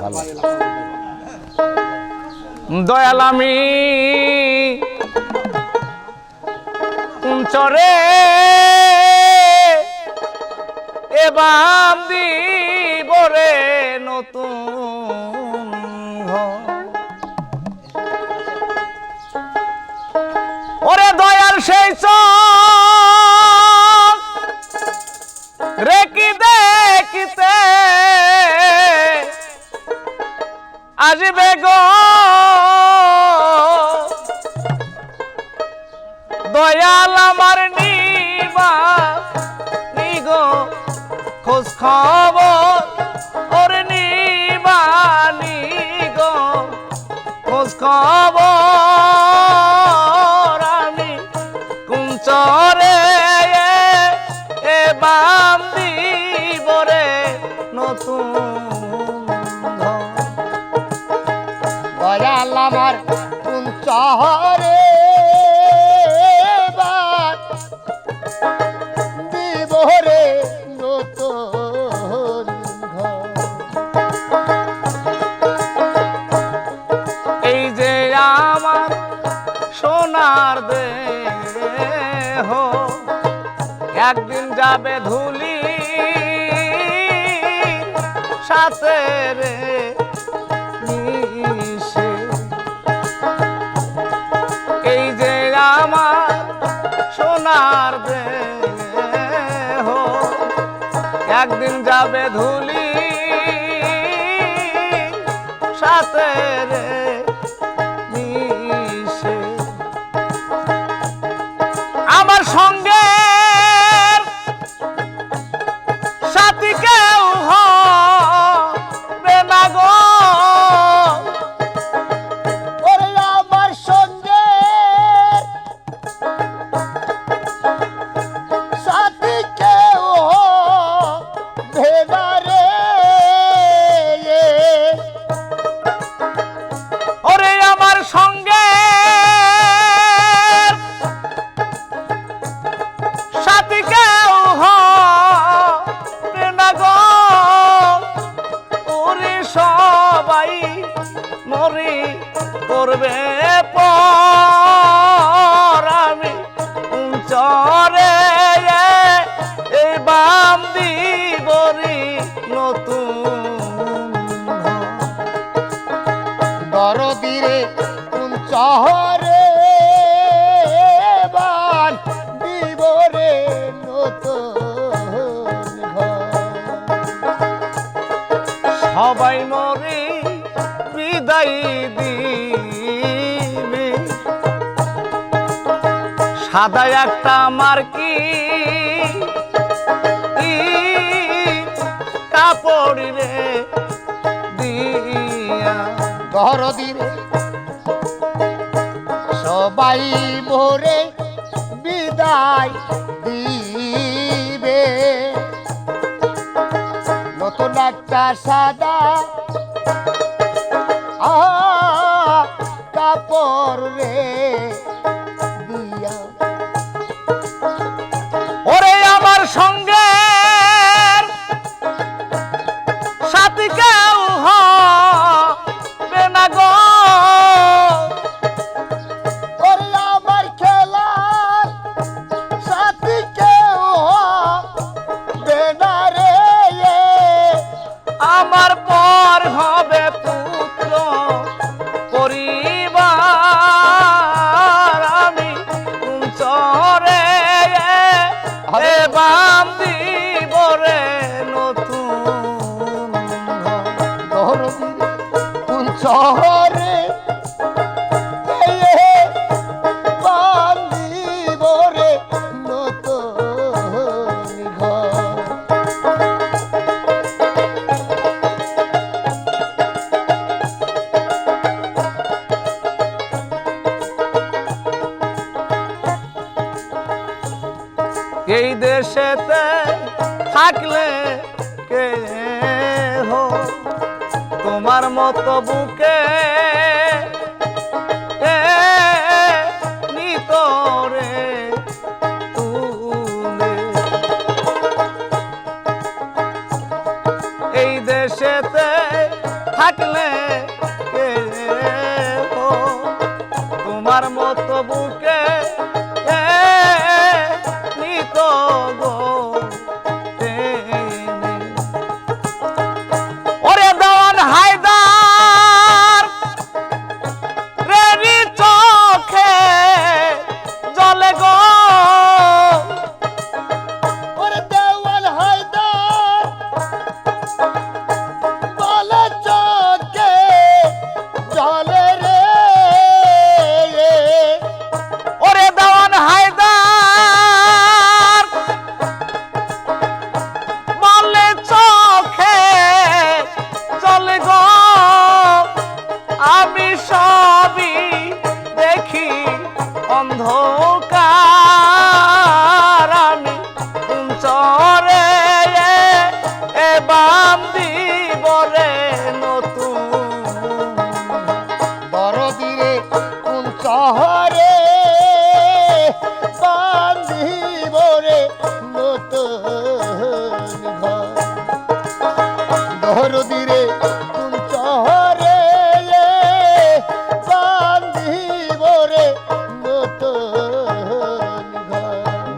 ভালো। দয়াল আমি চরে এবাম দিবরে নতুন দয়াল আমার নিবা নিগো খোঁজ খবর, ওর নিবা নিগো খোঁজ খবর আমি কুঞ্চরে এ বাম দিবরে নতুন আমার কোন একদিন যাবে ধুলি সাথে এই যে আমার সোনার একদিন যাবে ধুলি সাথে রে মরি করবে পর আমি চরে এই বাম দিবরি নতুন। দরদিরে কোন শহরে বান দিবরে নতুন সাদা একটা মার্কি কাপড় রে দিয়া। দরদিরে সবাই মোরে বিদায় দিবে। নতুন একটা সাদা কাপড় রে আমার পর হবে পুত্র পরিবার আমি চরে বাম দিবরে এই দেশেতে থাকলে কে হো তোমার মতো বুকে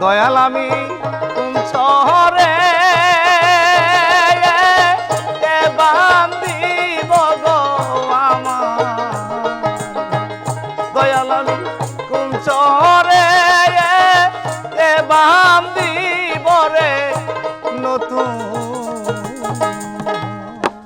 দয়াল আমি শহর